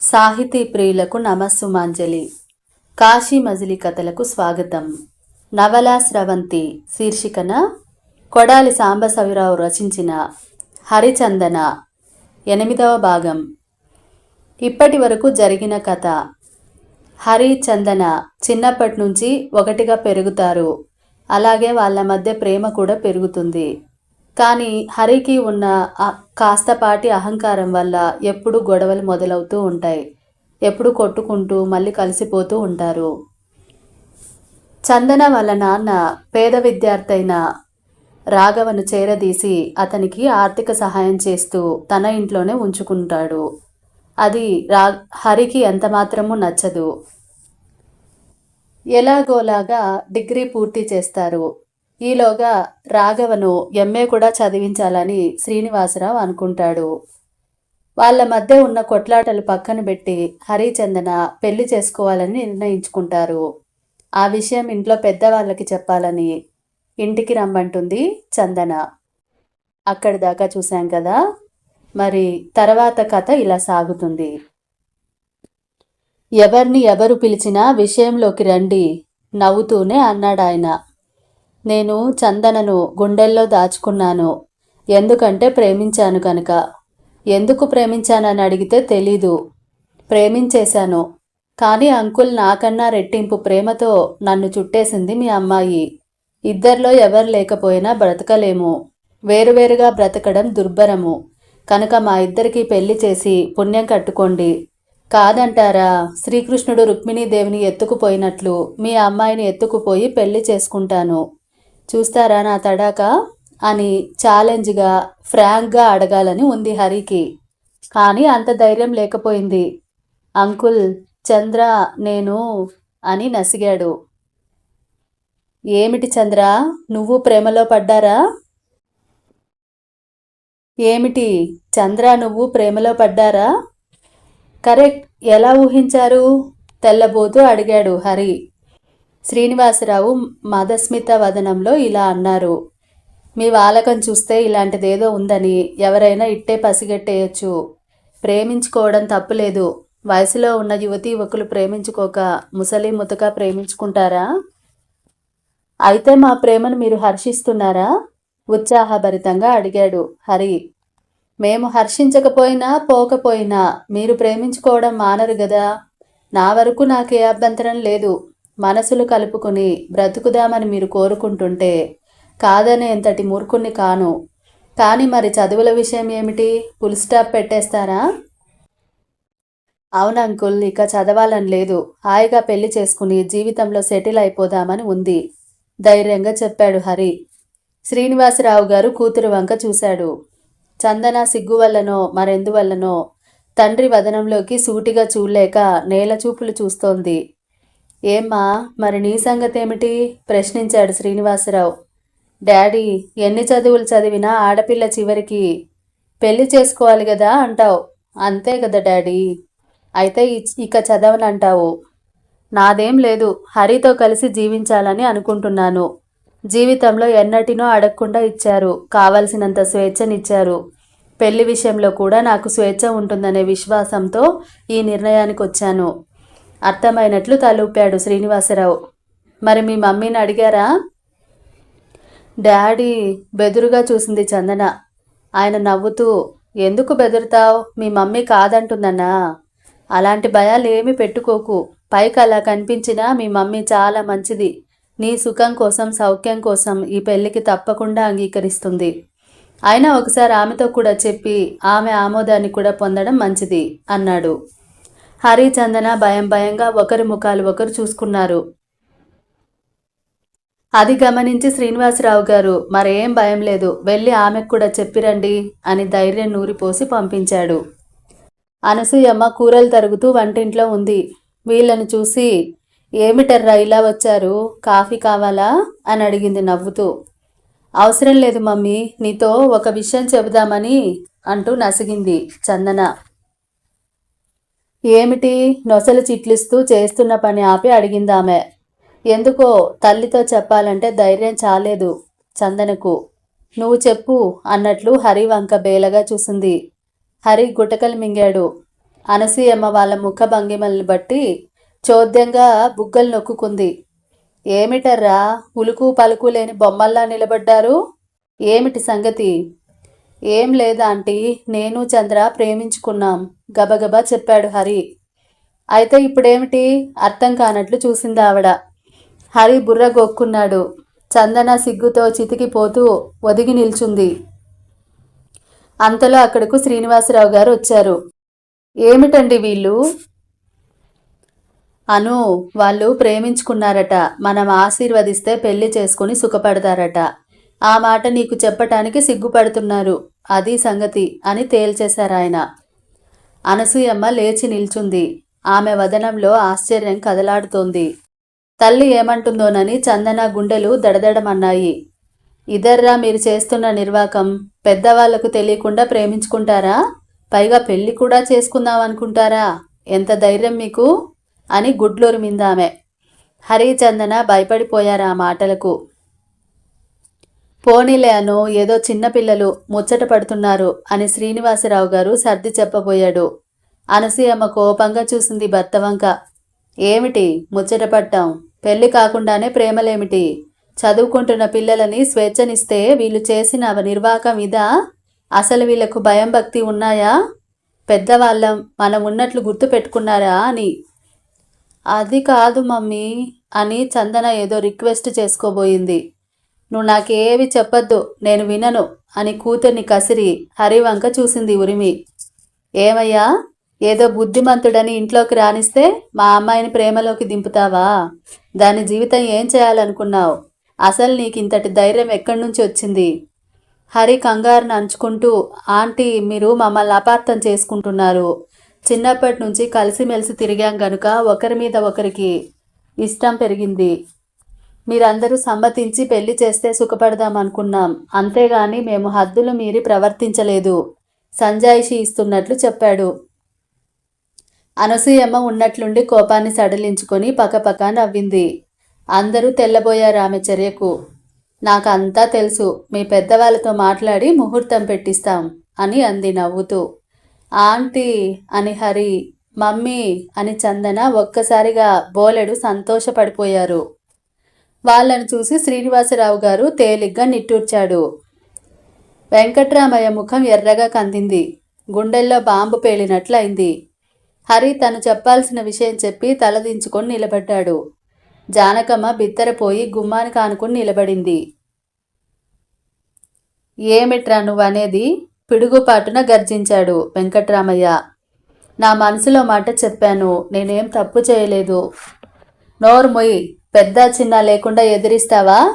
సాహితీ ప్రియులకు నమస్సుమాంజలి. కాశీ మజిలీ కథలకు స్వాగతం. నవలా స్రవంతి శీర్షికన కొడాలి సాంబసవిరావు రచించిన హరిచందన ఎనిమిదవ భాగం. ఇప్పటి వరకు జరిగిన కథ. హరిచందన చిన్నప్పటి నుంచి ఒకటిగా పెరుగుతారు. అలాగే వాళ్ళ మధ్య ప్రేమ కూడా పెరుగుతుంది. కానీ హరికి ఉన్న కాస్తపాటి అహంకారం వల్ల ఎప్పుడు గొడవలు మొదలవుతూ ఉంటాయి. ఎప్పుడు కొట్టుకుంటూ మళ్ళీ కలిసిపోతూ ఉంటారు. చందన వాళ్ళ నాన్న పేద విద్యార్థి అయిన రాఘవను చేరదీసి అతనికి ఆర్థిక సహాయం చేస్తూ తన ఇంట్లోనే ఉంచుకుంటాడు. అది రా హరికి ఎంతమాత్రము నచ్చదు. ఎలాగోలాగా డిగ్రీ పూర్తి చేస్తారు. ఈలోగా రాఘవను ఎంఏ కూడా చదివించాలని శ్రీనివాసరావు అనుకుంటాడు. వాళ్ళ మధ్య ఉన్న కొట్లాటలు పక్కన పెట్టి హరిచందన పెళ్ళి చేసుకోవాలని నిర్ణయించుకుంటారు. ఆ విషయం ఇంట్లో పెద్దవాళ్ళకి చెప్పాలని ఇంటికి రమ్మంటుంది చందన. అక్కడి దాకా చూశాం కదా? మరి తర్వాత కథ ఇలా సాగుతుంది. ఎవరిని ఎవరు పిలిచినా విషయంలోకి రండి నవ్వుతూనే అన్నాడాయన. నేను చందనను గుండెల్లో దాచుకున్నాను. ఎందుకంటే ప్రేమించాను కనుక. ఎందుకు ప్రేమించానని అడిగితే తెలీదు. ప్రేమించేశాను. కానీ అంకుల్ నాకన్నా రెట్టింపు ప్రేమతో నన్ను చుట్టేసింది మీ అమ్మాయి. ఇద్దరిలో ఎవరు లేకపోయినా బ్రతకలేము. వేరువేరుగా బ్రతకడం దుర్భరము. కనుక మా ఇద్దరికి పెళ్ళి చేసి పుణ్యం కట్టుకోండి. కాదంటారా? శ్రీకృష్ణుడు రుక్మిణీదేవిని ఎత్తుకుపోయినట్లు మీ అమ్మాయిని ఎత్తుకుపోయి పెళ్ళి చేసుకుంటాను. చూస్తారా నా తడాక? అని ఛాలెంజ్గా ఫ్రాంక్గా అడగాలని ఉంది హరికి. కానీ అంత ధైర్యం లేకపోయింది. అంకుల్ చంద్ర నేను అని నసిగాడు. ఏమిటి చంద్ర? నువ్వు ప్రేమలో పడ్డారా? ఏమిటి? చంద్ర నువ్వు ప్రేమలో పడ్డారా? కరెక్ట్. ఎలా ఊహించారు? తెల్లబోతూ అడిగాడు హరి. శ్రీనివాసరావు మదస్మిత వదనంలో ఇలా అన్నారు మీ వాలకం చూస్తే ఇలాంటిదేదో ఉందని ఎవరైనా ఇట్టే పసిగట్టేయచ్చు. ప్రేమించుకోవడం తప్పులేదు. వయసులో ఉన్న యువతి యువకులు ప్రేమించుకోక ముసలి ముతక ప్రేమించుకుంటారా? అయితే మా ప్రేమను మీరు హర్షిస్తున్నారా? ఉత్సాహభరితంగా అడిగాడు హరి. మేము హర్షించకపోయినా పోకపోయినా మీరు ప్రేమించుకోవడం మానరు గదా. నా వరకు నాకే అభ్యంతరం లేదు. మనసులు కలుపుకుని బ్రతుకుదామని మీరు కోరుకుంటుంటే కాదనే ఎంతటి మూర్ఖుణ్ణి కాను. కానీ మరి చదువుల విషయం ఏమిటి? ఫుల్ స్టాప్ పెట్టేస్తారా? అవును అంకుల్ ఇక చదవాలని లేదు. హాయిగా పెళ్ళి చేసుకుని జీవితంలో సెటిల్ అయిపోదామని ఉంది. ధైర్యంగా చెప్పాడు హరి. శ్రీనివాసరావు గారు కూతురు వంక చూశాడు. చందన సిగ్గు వల్లనో మరెందువల్లనో తండ్రి వదనంలోకి సూటిగా చూడలేక నేల చూపులు చూస్తోంది. ఏమ్మా మరి నీ సంగతేమిటి? ప్రశ్నించాడు శ్రీనివాసరావు. డాడీ ఎన్ని చదువులు చదివినా ఆడపిల్ల చివరికి పెళ్ళి చేసుకోవాలి కదా అంటావు. అంతే కదా డాడీ. అయితే ఇ- ఇక చదవనంటావు. నాదేం లేదు హరితో కలిసి జీవించాలని అనుకుంటున్నాను. జీవితంలో ఎన్నటినో అడగకుండా ఇచ్చారు. కావలసినంత స్వేచ్ఛనిచ్చారు. పెళ్ళి విషయంలో కూడా నాకు స్వేచ్ఛ ఉంటుందనే విశ్వాసంతో ఈ నిర్ణయానికి వచ్చాను అర్థమైనట్లు తలూపాడు శ్రీనివాసరావు. మరి మీ మమ్మీని అడిగారా? డాడీ బెదురుగా చూసింది చందన. ఆయన నవ్వుతూ ఎందుకు బెదురుతావు? మీ మమ్మీ కాదంటుందన్నా. అలాంటి భయాలు ఏమీ పెట్టుకోకు. పైకి అలా కనిపించినా మీ మమ్మీ చాలా మంచిది. నీ సుఖం కోసం సౌఖ్యం కోసం ఈ పెళ్ళికి తప్పకుండా అంగీకరిస్తుంది. అయినా ఒకసారి ఆమెతో కూడా చెప్పి ఆమె ఆమోదాన్ని కూడా పొందడం మంచిది అన్నాడు. హరి చందన భయం భయంగా ఒకరి ముఖాలు ఒకరు చూసుకున్నారు. అది గమనించి శ్రీనివాసరావు గారు మరేం భయం లేదు వెళ్ళి ఆమెకు కూడా చెప్పిరండి అని ధైర్యం నూరిపోసి పంపించాడు. అనసూయమ్మ కూరలు తరుగుతూ వంటింట్లో ఉంది. వీళ్ళని చూసి ఏమిటర్రా ఇలా వచ్చారు? కాఫీ కావాలా? అని అడిగింది నవ్వుతూ. అవసరం లేదు మమ్మీ నీతో ఒక విషయం చెబుదామని అంటూ నసిగింది చందన. ఏమిటి నొసలు చిట్లిస్తూ చేస్తున్న పని ఆపి అడిగిందామె ఎందుకో తల్లితో చెప్పాలంటే ధైర్యం చాలేదు చందనకు. నువ్వు చెప్పు అన్నట్లు హరి వంక బేలగా చూసింది. హరి గుటకలు మింగాడు. అనసూయమ్మ వాళ్ళ ముఖ భంగిమల్ని బట్టి చోద్యంగా బుగ్గలు నొక్కుంది ఏమిటర్రా ఉలుకు పలుకు లేని బొమ్మల్లా నిలబడ్డారు? ఏమిటి సంగతి? ఏం లేదా ఆంటీ నేను చంద్ర ప్రేమించుకున్నాం గబగబా చెప్పాడు హరి. అయితే ఇప్పుడేమిటి? అర్థం కానట్లు చూసింది ఆవిడ. హరి బుర్ర గొక్కున్నాడు. చందన సిగ్గుతో చితికిపోతూ ఒదిగి నిల్చుంది. అంతలో అక్కడకు శ్రీనివాసరావు గారు వచ్చారు. ఏమిటండి వీళ్ళు? అను వాళ్ళు ప్రేమించుకున్నారట. మనం ఆశీర్వదిస్తే పెళ్ళి చేసుకుని సుఖపడతారట. ఆ మాట నీకు చెప్పటానికి సిగ్గుపడుతున్నారు. అది సంగతి అని తేల్చేశారు ఆయన అనసూయమ్మ లేచి నిల్చుంది. ఆమె వదనంలో ఆశ్చర్యం కదలాడుతోంది. తల్లి ఏమంటుందోనని చందన గుండెలు దడదడమన్నాయి. ఇదర్రా మీరు చేస్తున్న నిర్వాకం పెద్దవాళ్ళకు తెలియకుండా ప్రేమించుకుంటారా? పైగా పెళ్ళి కూడా చేసుకుందాం అనుకుంటారా ఎంత ధైర్యం మీకు? అని గుడ్లూరిమిందామె హరిచందన భయపడిపోయారు ఆ మాటలకు. పోనీలే అను ఏదో చిన్నపిల్లలు ముచ్చట పడుతున్నారు అని శ్రీనివాసరావు గారు సర్ది చెప్పబోయాడు. అనసూయమ్మ కోపంగా చూసింది భర్తవంక ఏమిటి ముచ్చట పట్టాం పెళ్ళి కాకుండానే ప్రేమలేమిటి? చదువుకుంటున్న పిల్లలని స్వేచ్ఛనిస్తే వీళ్ళు చేసిన నిర్వాకం ఇదా? అసలు వీళ్ళకు భయం భక్తి ఉన్నాయా? పెద్దవాళ్ళం మనం ఉన్నట్లు గుర్తు పెట్టుకున్నారా అని. అది కాదు మమ్మీ అని చందన ఏదో రిక్వెస్ట్ చేసుకోబోయింది. నువ్వు నాకేవి చెప్పొద్దు నేను వినను అని కూతుర్ని కసిరి హరివంక చూసింది ఉరిమి. ఏమయ్యా ఏదో బుద్ధిమంతుడని ఇంట్లోకి రానిస్తే మా అమ్మాయిని ప్రేమలోకి దింపుతావా? దాని జీవితం ఏం చేయాలనుకున్నావు? అసలు నీకు ఇంతటి ధైర్యం ఎక్కడి నుంచి వచ్చింది? హరి కంగారును అంచుకుంటూ ఆంటీ మీరు మమ్మల్ని అపార్థం చేసుకుంటున్నారు. చిన్నప్పటి నుంచి కలిసిమెలిసి తిరిగాం గనుక ఒకరి మీద ఒకరికి ఇష్టం పెరిగింది. మీరందరూ సమ్మతించి పెళ్ళి చేస్తే సుఖపడదాం అనుకున్నాం. అంతేగాని మేము హద్దులు మీరి ప్రవర్తించలేదు. సంజాయిషి ఇస్తున్నట్లు చెప్పాడు. అనసూయమ్మ ఉన్నట్లుండి కోపాన్ని సడలించుకొని పకపక నవ్వింది. అందరూ తెల్లబోయారు ఆమె చర్యకు. నాకంతా తెలుసు మీ పెద్దవాళ్ళతో మాట్లాడి ముహూర్తం పెట్టిస్తాం అని అంది నవ్వుతూ. ఆంటీ అని హరి మమ్మీ అని చందన ఒక్కసారిగా బోలెడు సంతోషపడిపోయారు. వాళ్ళను చూసి శ్రీనివాసరావు గారు తేలిగ్గా నిట్టూర్చాడు. వెంకట్రామయ్య ముఖం ఎర్రగా కందింది. గుండెల్లో బాంబు పేలినట్లయింది. హరి తను చెప్పాల్సిన విషయం చెప్పి తలదించుకొని నిలబడ్డాడు. జానకమ్మ బిత్తరపోయి గుమ్మాని కానుకుని నిలబడింది. ఏమిట్రా నువ్వనేది? పిడుగుపాటున గర్జించాడు వెంకట్రామయ్య. నా మనసులో మాట చెప్పాను. నేనేం తప్పు చేయలేదు. నోరు మొయ్యి పెద్ద చిన్న లేకుండా ఎదిరిస్తావా?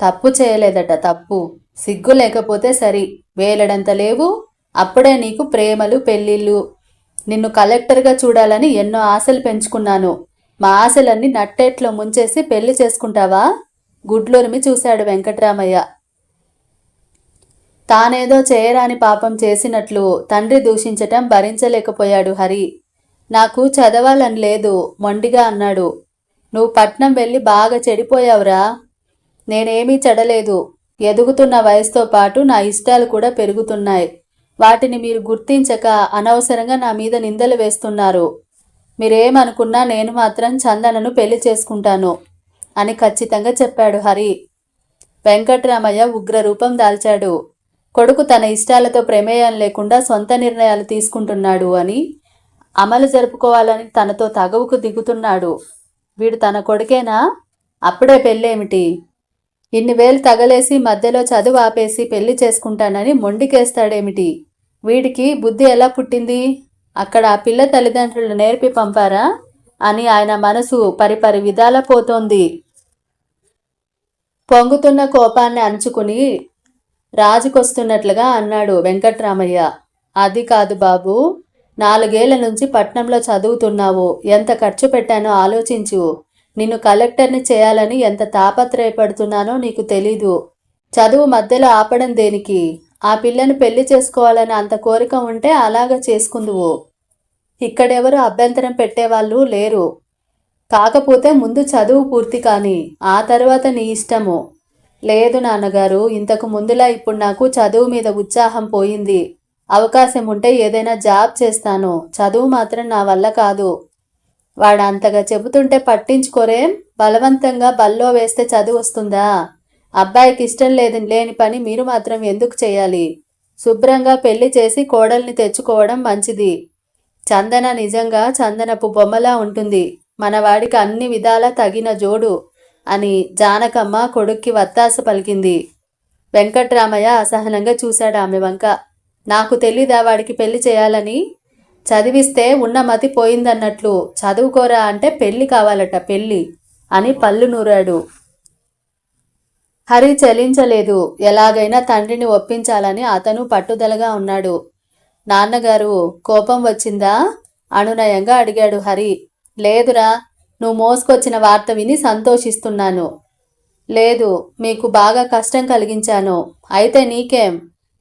తప్పు చేయలేదట తప్పు. సిగ్గు లేకపోతే సరి. వేలడంత లేవు అప్పుడే నీకు ప్రేమలు పెళ్ళిళ్ళు. నిన్ను కలెక్టర్గా చూడాలని ఎన్నో ఆశలు పెంచుకున్నాను. మా ఆశలన్నీ నట్టేట్లో ముంచేసి పెళ్ళి చేసుకుంటావా? గుడ్లూరిమి చూశాడు వెంకట్రామయ్య. తానేదో చేయరాని పాపం చేసినట్లు తండ్రి దూషించటం భరించలేకపోయాడు హరి. నాకు చదవాలని లేదు మొండిగా అన్నాడు. నువ్వు పట్నం వెళ్ళి బాగా చెడిపోయావురా. నేనేమీ చెడలేదు. ఎదుగుతున్న వయసుతో పాటు నా ఇష్టాలు కూడా పెరుగుతున్నాయి. వాటిని మీరు గుర్తించక అనవసరంగా నా మీద నిందలు వేస్తున్నారు. మీరేమనుకున్నా నేను మాత్రం చందనను పెళ్ళి చేసుకుంటాను అని ఖచ్చితంగా చెప్పాడు హరి. వెంకట్రామయ్య ఉగ్రరూపం దాల్చాడు. కొడుకు తన ఇష్టాలతో ప్రమేయం లేకుండా సొంత నిర్ణయాలు తీసుకుంటున్నాడు అని అమలు జరుపుకోవాలని తనతో తగవుకు దిగుతున్నాడు. వీడు తన కొడుకేనా? అప్పుడే పెళ్ళేమిటి? ఇన్ని వేలు తగలేసి మధ్యలో చదువు ఆపేసి పెళ్ళి చేసుకుంటానని మొండికేస్తాడేమిటి? వీడికి బుద్ధి ఎలా పుట్టింది? అక్కడ ఆ పిల్ల తల్లిదండ్రులు నేర్పి పంపారా? అని ఆయన మనసు పరిపరి విధాల పోతోంది. పొంగుతున్న కోపాన్ని అంచుకుని రాజుకొస్తున్నట్లుగా అన్నాడు వెంకట్రామయ్య. అది కాదు బాబు నాలుగేళ్ళ నుంచి పట్నంలో చదువుతున్నావు. ఎంత ఖర్చు పెట్టానో ఆలోచించు. నిన్ను కలెక్టర్ని చేయాలని ఎంత తాపత్రయపడుతున్నానో నీకు తెలీదు. చదువు మధ్యలో ఆపడం దేనికి? ఆ పిల్లను పెళ్ళి చేసుకోవాలని అంత కోరిక ఉంటే అలాగా చేసుకుందువు. ఇక్కడెవరు అభ్యంతరం పెట్టేవాళ్ళు లేరు. కాకపోతే ముందు చదువు పూర్తి కాని ఆ తర్వాత నీ ఇష్టము. లేదు నాన్నగారు ఇంతకు ముందులా ఇప్పుడు నాకు చదువు మీద ఉత్సాహం పోయింది. అవకాశం ఉంటే ఏదైనా జాబ్ చేస్తాను. చదువు మాత్రం నా వల్ల కాదు. వాడు అంతగా చెబుతుంటే పట్టించుకోరేం? బలవంతంగా బల్లో వేస్తే చదువు వస్తుందా? అబ్బాయికి ఇష్టం లేదు లేని పని మీరు మాత్రం ఎందుకు చేయాలి? శుభ్రంగా పెళ్ళి చేసి కోడల్ని తెచ్చుకోవడం మంచిది. చందన నిజంగా చందనపు బొమ్మలా ఉంటుంది. మనవాడికి అన్ని విధాలా తగిన జోడు అని జానకమ్మ కొడుక్కి వత్తాస పలికింది. వెంకట్రామయ్య అసహనంగా చూశాడు ఆమె వంక. నాకు తెలీదా వాడికి పెళ్ళి చేయాలని. చదివిస్తే ఉన్న మతి పోయిందన్నట్లు చదువుకోరా అంటే పెళ్ళి కావాలట పెళ్ళి అని పళ్ళు నూరాడు. హరి చలించలేదు ఎలాగైనా తండ్రిని ఒప్పించాలని అతను పట్టుదలగా ఉన్నాడు. నాన్నగారు కోపం వచ్చిందా? అనునయంగా అడిగాడు హరి. లేదురా నువ్వు మోసుకొచ్చిన వార్త విని సంతోషిస్తున్నాను. లేదు మీకు బాగా కష్టం కలిగించాను. అయితే నీకేం?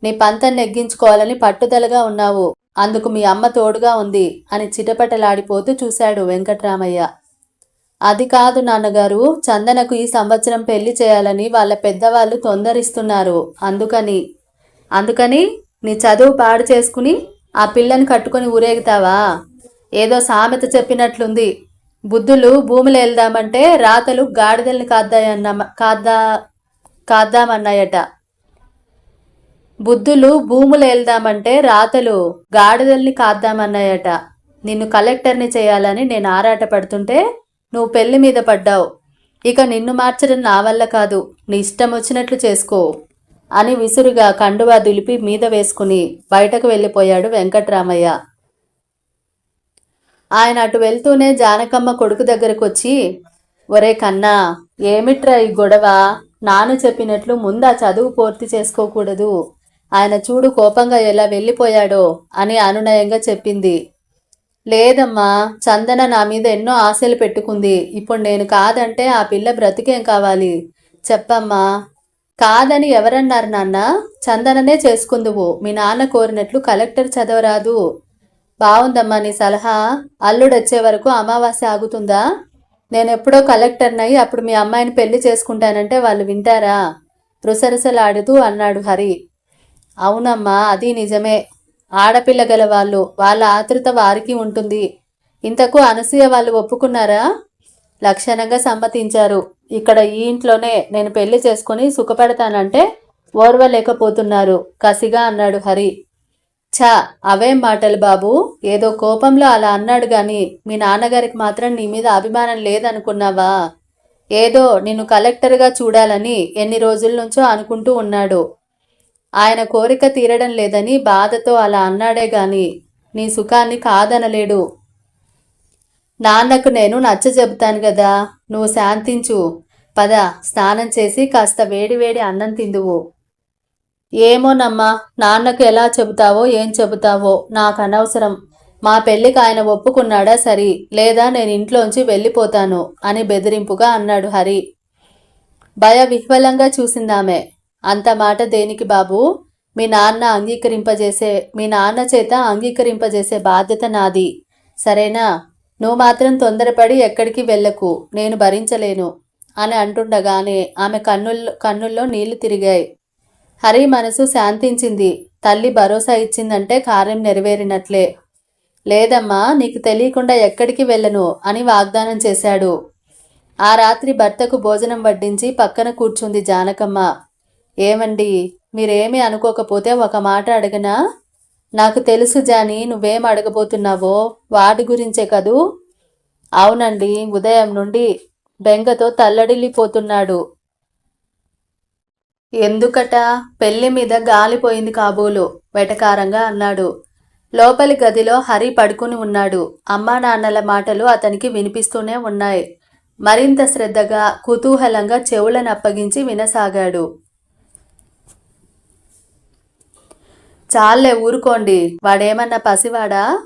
నీ పంతం నెగ్గించుకోవాలని పట్టుదలగా ఉన్నావు. అందుకు మీ అమ్మ తోడుగా ఉంది అని చిటపటలాడిపోతూ చూశాడు వెంకట్రామయ్య. అది కాదు నాన్నగారు చందనకు ఈ సంవత్సరం పెళ్ళి చేయాలని వాళ్ళ పెద్దవాళ్ళు తొందరిస్తున్నారు. అందుకని అందుకని నీ చదువు పాడు చేసుకుని ఆ పిల్లని కట్టుకొని ఊరేగుతావా? ఏదో సామెత చెప్పినట్లుంది. బుద్ధులు భూములు వెళ్దామంటే రాతలు గాడిదల్ని కాద్దాయన్న కాద్దా కాద్దామన్నాయట. బుద్ధులు భూములు వెళ్దామంటే రాతలు గాడిదల్ని కాద్దామన్నాయట. నిన్ను కలెక్టర్ని చేయాలని నేను ఆరాటపడుతుంటే నువ్వు పెళ్ళి మీద పడ్డావు. ఇక నిన్ను మార్చడం నా వల్ల కాదు. నీ ఇష్టం వచ్చినట్లు చేసుకో అని విసురుగా కండువా దులిపి మీద వేసుకుని బయటకు వెళ్ళిపోయాడు వెంకట్రామయ్య. ఆయన అటు వెళ్తూనే జానకమ్మ కొడుకు దగ్గరకు వచ్చి ఒరే కన్నా ఏమిట్రా ఈ గొడవ? నాన్న చెప్పినట్లు ముందా చదువు పూర్తి చేసుకోకూడదు. ఆయన చూడు కోపంగా ఎలా వెళ్ళిపోయాడో అని అనునయంగా చెప్పింది. లేదమ్మా చందన నా మీద ఎన్నో ఆశలు పెట్టుకుంది. ఇప్పుడు నేను కాదంటే ఆ పిల్ల బ్రతికేం కావాలి? చెప్పమ్మా. కాదని ఎవరన్నారు నాన్న? చందననే చేసుకుందువు. మీ నాన్న కోరినట్లు కలెక్టర్ చదవరాదు. బాగుందమ్మా నీ సలహా. అల్లుడొచ్చే వరకు అమావాస్య ఆగుతుందా? నేను ఎప్పుడో కలెక్టర్నయి అప్పుడు మీ అమ్మాయిని పెళ్ళి చేసుకుంటానంటే వాళ్ళు వింటారా? రుసరుసలాడుతూ అన్నాడు హరి. అవునమ్మా అది నిజమే. ఆడపిల్ల గల వాళ్ళు వాళ్ళ ఆతృత వారికి ఉంటుంది. ఇంతకు అనసూయ వాళ్ళు ఒప్పుకున్నారా? లక్షణంగా సమ్మతించారు. ఇక్కడ ఈ ఇంట్లోనే నేను పెళ్ళి చేసుకుని సుఖపడతానంటే ఓర్వలేకపోతున్నారు. కసిగా అన్నాడు హరి. ఛా అవేం మాటలు బాబు? ఏదో కోపంలో అలా అన్నాడు గాని మీ నాన్నగారికి మాత్రం నీ మీద అభిమానం లేదనుకున్నావా? ఏదో నిన్ను కలెక్టర్గా చూడాలని ఎన్ని రోజుల నుంచో అనుకుంటూ ఉన్నాడు. ఆయన కోరిక తీరడం లేదని బాధతో అలా అన్నాడే గాని నీ సుఖాన్ని కాదనలేడు. నాన్నకు నేను నచ్చ చెబుతాను కదా నువ్వు శాంతించు. పద స్నానం చేసి కాస్త వేడివేడి అన్నం తిందువు. ఏమోనమ్మా నాన్నకు ఎలా చెబుతావో ఏం చెబుతావో నాకు అనవసరం. మా పెళ్ళికి ఆయన ఒప్పుకున్నాడా సరి లేదా నేను ఇంట్లోంచి వెళ్ళిపోతాను అని బెదిరింపుగా అన్నాడు హరి. భయ విహ్వలంగా చూసిందామె. అంత మాట దేనికి బాబు? మీ నాన్న అంగీకరింపజేసే మీ నాన్న చేత అంగీకరింపజేసే బాధ్యత నాది. సరేనా? నువ్వు మాత్రం తొందరపడి ఎక్కడికి వెళ్ళకు నేను భరించలేను అని అంటుండగానే ఆమె కన్నుల్లో కన్నుల్లో నీళ్ళు తిరిగాయి. హరి మనసు శాంతించింది. తల్లి భరోసా ఇచ్చిందంటే కార్యం నెరవేరినట్లే. లేదమ్మా నీకు తెలియకుండా ఎక్కడికి వెళ్ళను అని వాగ్దానం చేశాడు. ఆ రాత్రి భర్తకు భోజనం వడ్డించి పక్కన కూర్చుంది జానకమ్మ. ఏమండి? మీరేమీ అనుకోకపోతే ఒక మాట అడగనా? నాకు తెలుసు జాని నువ్వేం అడగబోతున్నావో? వాటి గురించే కదూ? అవునండి ఉదయం నుండి బెంగతో తల్లడిల్లిపోతున్నాడు. ఎందుకట? పెళ్ళి మీద గాలిపోయింది కాబోలు వెటకారంగా అన్నాడు. లోపలి గదిలో హరి పడుకుని ఉన్నాడు. అమ్మా నాన్నల మాటలు అతనికి వినిపిస్తూనే ఉన్నాయి. మరింత శ్రద్ధగా కుతూహలంగా చెవులను అప్పగించి వినసాగాడు. చాలే ఊరుకోండి. వాడేమన్నా పసివాడా?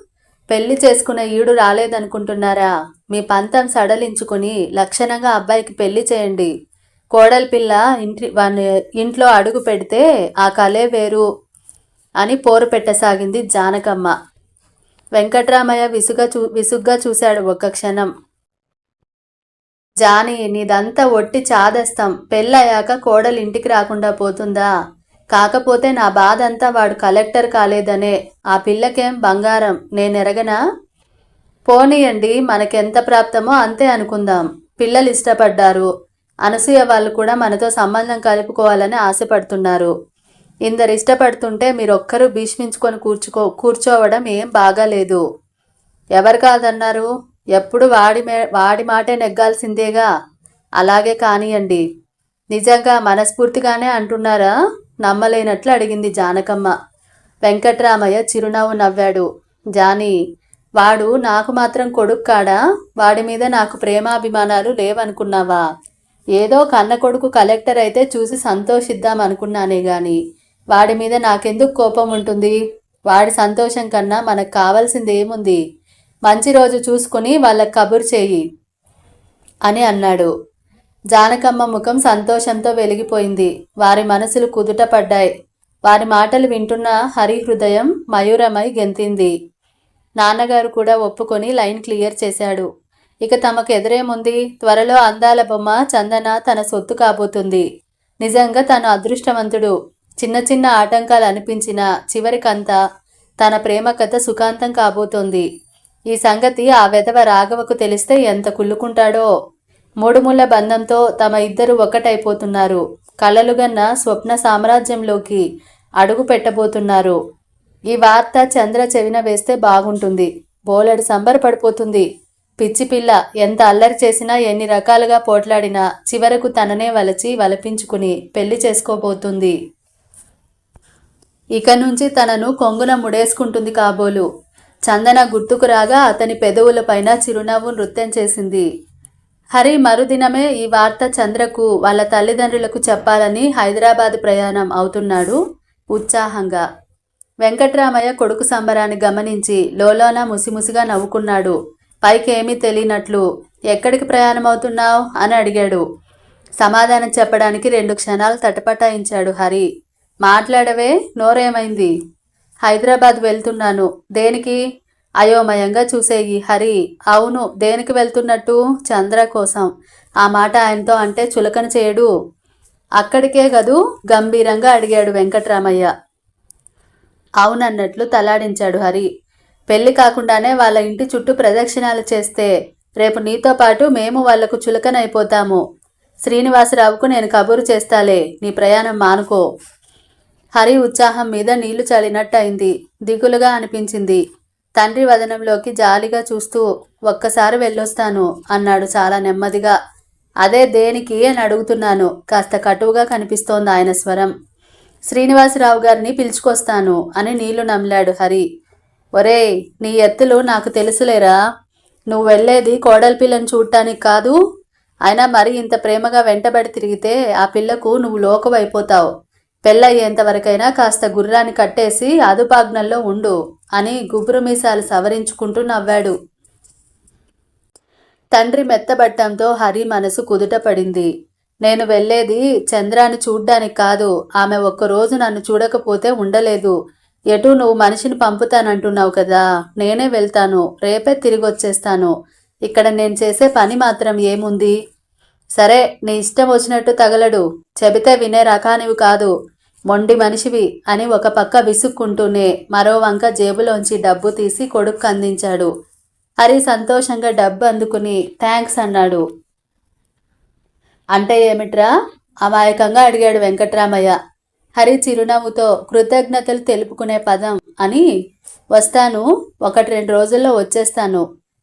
పెళ్ళి చేసుకునే ఈడు రాలేదనుకుంటున్నారా? మీ పంతం సడలించుకుని లక్షణంగా అబ్బాయికి పెళ్ళి చేయండి. కోడలి పిల్ల ఇంటి వాని ఇంట్లో అడుగు పెడితే ఆ కలే వేరు అని పోరు పెట్టసాగింది జానకమ్మ. వెంకట్రామయ్య విసుగా చూ విసుగ్గా చూశాడు ఒక్క క్షణం. జాని నీదంతా ఒట్టి చాదస్తం. పెళ్ళయ్యాక కోడలి ఇంటికి రాకుండా పోతుందా? కాకపోతే నా బాధ అంతా వాడు కలెక్టర్ కాలేదనే. ఆ పిల్లకేం బంగారం? నేనెరగనా? పోనీయండి మనకెంత ప్రాప్తమో అంతే అనుకుందాం. పిల్లలు ఇష్టపడ్డారు అనసూయ వాళ్ళు కూడా మనతో సంబంధం కలుపుకోవాలని ఆశపడుతున్నారు. ఇందరు ఇష్టపడుతుంటే మీరొక్కరు భీష్మించుకొని కూర్చుకో కూర్చోవడం ఏం బాగాలేదు. ఎవరు కాదన్నారు? ఎప్పుడు వాడి మే వాడి మాటే నెగ్గాల్సిందేగా? అలాగే కానియండి. నిజంగా మనస్ఫూర్తిగానే అంటున్నారా? నమ్మలేనట్లు అడిగింది జానకమ్మ. వెంకట్రామయ్య చిరునవ్వు నవ్వాడు. జానీ వాడు నాకు మాత్రం కొడుకు కాడా? వాడి మీద నాకు ప్రేమాభిమానాలు లేవనుకున్నావా? ఏదో కన్న కొడుకు కలెక్టర్ అయితే చూసి సంతోషిద్దాం అనుకున్నానే గాని వాడి మీద నాకెందుకు కోపం ఉంటుంది? వాడి సంతోషం కన్నా మనకు కావాల్సింది ఏముంది? మంచి రోజు చూసుకుని వాళ్ళకి కబురు చేయి అని అన్నాడు. జానకమ్మ ముఖం సంతోషంతో వెలిగిపోయింది. వారి మనసులు కుదుట పడ్డాయి. వారి మాటలు వింటున్న హరి హృదయం మయూరమై గెంతింది. నాన్నగారు కూడా ఒప్పుకొని లైన్ క్లియర్ చేశాడు. ఇక తమకు ఎదురేముంది? త్వరలో అందాల బొమ్మ చందన తన సొత్తు కాబోతుంది. నిజంగా తను అదృష్టవంతుడు. చిన్న చిన్న ఆటంకాలు అనిపించిన చివరికంతా తన ప్రేమ కథ సుఖాంతం కాబోతోంది. ఈ సంగతి ఆ వెధవ రాఘవకు తెలిస్తే ఎంత కుళ్ళుకుంటాడో? మూడుముళ్ళ బంధంతో తమ ఇద్దరు ఒక్కటైపోతున్నారు. కలలుగన్న స్వప్న సామ్రాజ్యంలోకి అడుగు పెట్టబోతున్నారు. ఈ వార్త చంద్ర చెవిన వేస్తే బాగుంటుంది. బోలెడు సంబరపడిపోతుంది పిచ్చి పిల్ల ఎంత అల్లరి చేసినా ఎన్ని రకాలుగా పోట్లాడినా చివరకు తననే వలచి వలపించుకుని పెళ్ళి చేసుకోబోతుంది. ఇక నుంచి తనను కొంగున ముడేసుకుంటుంది కాబోలు. చందన గుర్తుకు రాగా అతని పెదవులపైన చిరునవ్వు నృత్యం చేసింది. హరి మరుదినమే ఈ వార్త చంద్రకు వాళ్ళ తల్లిదండ్రులకు చెప్పాలని హైదరాబాద్ ప్రయాణం అవుతున్నాడు ఉత్సాహంగా. వెంకట్రామయ్య కొడుకు సంబరాన్ని గమనించి లోలోన ముసిముసిగా నవ్వుకున్నాడు. పైకి తెలియనట్లు ఎక్కడికి ప్రయాణం అవుతున్నావు అని అడిగాడు. సమాధానం చెప్పడానికి రెండు క్షణాలు తటపటాయించాడు హరి. మాట్లాడవే నోరేమైంది? హైదరాబాద్ వెళ్తున్నాను. దేనికి? అయోమయంగా చూసేయి. హరి అవును దేనికి వెళ్తున్నట్టు? చంద్ర కోసం. ఆ మాట ఆయనతో అంటే చులకన చేయడు. అక్కడికే గదు గంభీరంగా అడిగాడు వెంకట్రామయ్య. అవునన్నట్లు తలాడించాడు హరి. పెళ్ళి కాకుండానే వాళ్ళ ఇంటి చుట్టూ ప్రదక్షిణాలు చేస్తే రేపు నీతో పాటు మేము వాళ్ళకు చులకనైపోతాము శ్రీనివాసరావుకు నేను కబురు చేస్తాలే. నీ ప్రయాణం మానుకో. హరి ఉత్సాహం మీద నీళ్ళు చల్లినట్టు అయింది దిగులుగా అనిపించింది. తండ్రి వదనంలోకి జాలిగా చూస్తూ ఒక్కసారి వెళ్ళొస్తాను అన్నాడు చాలా నెమ్మదిగా. అదే దేనికి అని అడుగుతున్నాను. కాస్త కటువుగా కనిపిస్తోంది ఆయన స్వరం. శ్రీనివాసరావు గారిని పిలుచుకొస్తాను అని నీళ్ళు నమిలాడు హరి. ఒరేయ్ నీ ఎత్తులు నాకు తెలుసులేరా? నువ్వు వెళ్ళేది కోడలి పిల్లని చూడటానికి కాదు? అయినా మరి ఇంత ప్రేమగా వెంటబడి తిరిగితే ఆ పిల్లకు నువ్వు లోకవైపోతావు. పెళ్ళయ్యేంతవరకైనా కాస్త గుర్రాన్ని కట్టేసి అదుపాజ్ఞల్లో ఉండు అని గుబురు మీసాలు సవరించుకుంటూ నవ్వాడు. తండ్రి మెత్తబట్టంతో హరి మనసు కుదుటపడింది నేను వెళ్ళేది చంద్రాన్ని చూడ్డానికి కాదు ఆమె ఒక్కరోజు నన్ను చూడకపోతే ఉండలేదు. ఎటు నువ్వు మనిషిని పంపుతానంటున్నావు కదా నేనే వెళ్తాను రేపే తిరిగి వచ్చేస్తాను ఇక్కడ నేను చేసే పని మాత్రం ఏముంది? సరే నీ ఇష్టం వచ్చినట్టు తగలడు. చెబితే వినే రకానివి కాదు. మొండి మనిషివి అని ఒక పక్క విసుక్కుంటూనే మరో వంక జేబులోంచి డబ్బు తీసి కొడుకు అందించాడు. హరి సంతోషంగా డబ్బు అందుకుని థ్యాంక్స్ అన్నాడు. అంటే ఏమిట్రా? అమాయకంగా అడిగాడు వెంకట్రామయ్య. హరి చిరునవ్వుతో కృతజ్ఞతలు తెలుపుకునే పదం అని వస్తాను ఒకటి రెండు రోజుల్లో వచ్చేస్తాను.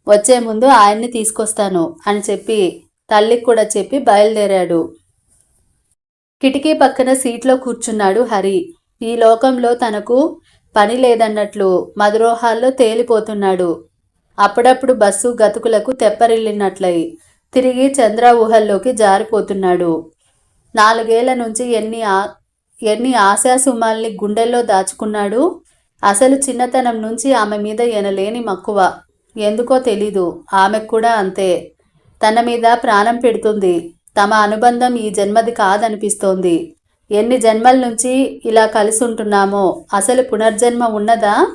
వచ్చే ముందు ఆయన్ని తీసుకొస్తాను అని చెప్పి తల్లికి కూడా చెప్పి బయలుదేరాడు. కిటికీ పక్కన సీట్లో కూర్చున్నాడు హరి. ఈ లోకంలో తనకు పని లేదన్నట్లు మధురోహాల్లో తేలిపోతున్నాడు. అప్పుడప్పుడు బస్సు గతుకులకు తెప్పరిల్లినట్లయి తిరిగి చంద్ర ఊహల్లోకి జారిపోతున్నాడు. నాలుగేళ్ళ నుంచి ఎన్ని ఆ ఎన్ని ఆశాసుమాల్ని గుండెల్లో దాచుకున్నాడు? అసలు చిన్నతనం నుంచి ఆమె మీద ఎనలేని మక్కువ. ఎందుకో తెలీదు. ఆమెకు కూడా అంతే. తన మీద ప్రాణం పెడుతుంది. తమ అనుబంధం ఈ జన్మది కాదనిపిస్తోంది. ఎన్ని జన్మల నుంచి ఇలా కలిసి ఉంటున్నామో అసలు పునర్జన్మ ఉన్నదా?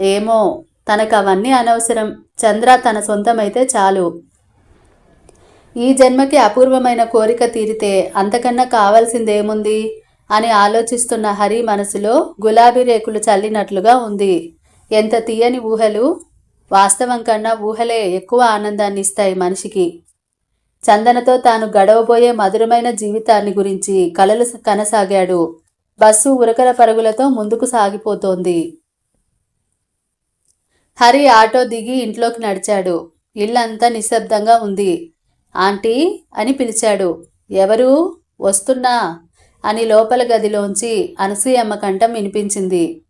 ఏమో తనకు అవన్నీ అనవసరం. చంద్ర తన సొంతమైతే చాలు. ఈ జన్మకి అపూర్వమైన కోరిక తీరితే అంతకన్నా కావాల్సిందేముంది? అని ఆలోచిస్తున్న హరి మనసులో గులాబీ రేకులు చల్లినట్లుగా ఉంది. ఎంత తీయని ఊహలు వాస్తవం కన్నా ఊహలే ఎక్కువ ఆనందాన్ని ఇస్తాయి మనిషికి. చందనతో తాను గడవబోయే మధురమైన జీవితాన్ని గురించి కలలు కనసాగాడు. బస్సు ఉరకల పరుగులతో ముందుకు సాగిపోతోంది. హరి ఆటో దిగి ఇంట్లోకి నడిచాడు. ఇల్లంతా నిశ్శబ్దంగా ఉంది. ఆంటీ అని పిలిచాడు. ఎవరు? వస్తున్నా అని లోపల గదిలోంచి అనసూయమ్మ కంఠం వినిపించింది.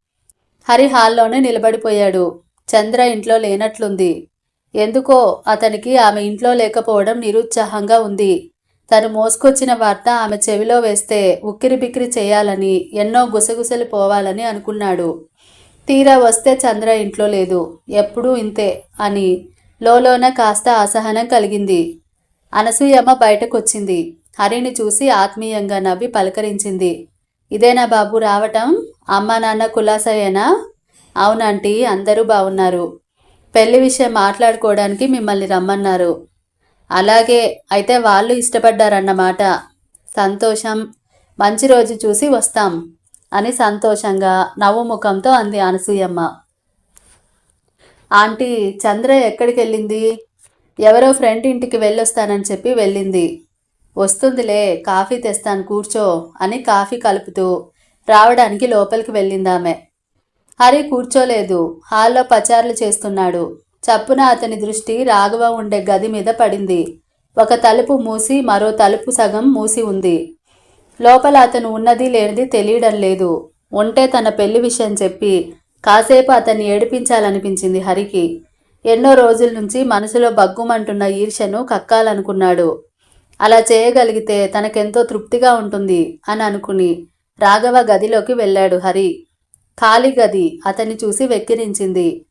హరి హాల్లోనే నిలబడిపోయాడు. చంద్ర ఇంట్లో లేనట్లుంది. ఎందుకో అతనికి ఆమె ఇంట్లో లేకపోవడం నిరుత్సాహంగా ఉంది. తను మోసుకొచ్చిన వార్త ఆమె చెవిలో వేస్తే ఉక్కిరి బిక్కిరి చేయాలని ఎన్నో గుసగుసలు పోవాలని అనుకున్నాడు. తీరా వస్తే చంద్ర ఇంట్లో లేదు. ఎప్పుడూ ఇంతే అని లోలోన కాస్త అసహనం కలిగింది. అనసూయమ్మ బయటకొచ్చింది. హరిని చూసి ఆత్మీయంగా నవ్వి పలకరించింది. ఇదేనా బాబు రావటం? అమ్మా నాన్న కులాసయేనా? అవునంటీ అందరూ బాగున్నారు పెళ్ళి విషయం మాట్లాడుకోవడానికి మిమ్మల్ని రమ్మన్నారు. అలాగే అయితే వాళ్ళు ఇష్టపడ్డారన్నమాట. సంతోషం మంచి రోజు చూసి వస్తాం అని సంతోషంగా నవ్వు ముఖంతో అంది అనసూయమ్మ. ఆంటీ చంద్ర ఎక్కడికి వెళ్ళింది ఎవరో ఫ్రెండ్ ఇంటికి వెళ్ళొస్తానని చెప్పి వెళ్ళింది. వస్తుందిలే కాఫీ తెస్తాను కూర్చో అని కాఫీ కలుపుతూ రావడానికి లోపలికి వెళ్ళిందామె. హరి కూర్చోలేదు. హాల్లో పచారులు చేస్తున్నాడు. చప్పున అతని దృష్టి రాఘవ ఉండే గది మీద పడింది. ఒక తలుపు మూసి మరో తలుపు సగం మూసి ఉంది. లోపల అతను ఉన్నది లేనిది తెలియడం లేదు. ఉంటే తన పెళ్ళి విషయం చెప్పి కాసేపు అతన్ని ఏడిపించాలనిపించింది హరికి. ఎన్నో రోజుల నుంచి మనసులో బగ్గుమంటున్న ఈర్ష్యను కక్కాలనుకున్నాడు. అలా చేయగలిగితే తనకెంతో తృప్తిగా ఉంటుంది అని అనుకుని రాఘవ గదిలోకి వెళ్ళాడు హరి. ఖాళీ గది అతన్ని చూసి వెక్కిరించింది.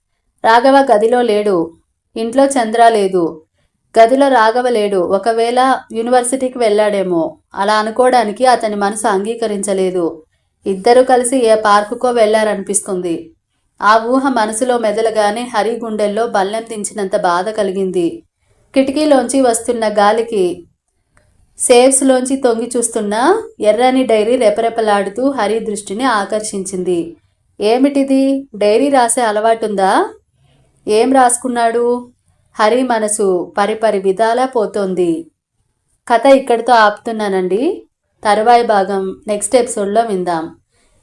రాఘవ గదిలో లేడు. ఇంట్లో చంద్ర లేదు. గదిలో రాఘవ లేడు. ఒకవేళ యూనివర్సిటీకి వెళ్ళాడేమో. అలా అనుకోవడానికి అతని మనసు అంగీకరించలేదు. ఇద్దరు కలిసి ఏ పార్కుకో వెళ్ళారనిపిస్తుంది ఆ ఊహ మనసులో మెదలగానే హరి గుండెల్లో బల్లెం దించినంత బాధ కలిగింది. కిటికీలోంచి వస్తున్న గాలికి సేవ్స్లోంచి తొంగి చూస్తున్న ఎర్రని డైరీ రెపరెపలాడుతూ హరి దృష్టిని ఆకర్షించింది. ఏమిటిది? డైరీ రాసే అలవాటుందా? ఏం రాసుకున్నాడు? హరి మనసు పరిపరి విధాలా పోతోంది. కథ ఇక్కడితో ఆపుతున్నానండి. తరువాయి భాగం నెక్స్ట్ ఎపిసోడ్లో విందాం.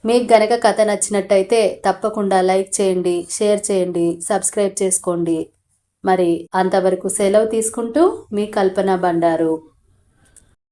మీకు గనక కథ నచ్చినట్టయితే తప్పకుండా లైక్ చేయండి షేర్ చేయండి సబ్స్క్రైబ్ చేసుకోండి. మరి అంతవరకు సెలవు తీసుకుంటూ మీ కల్పన బండారు.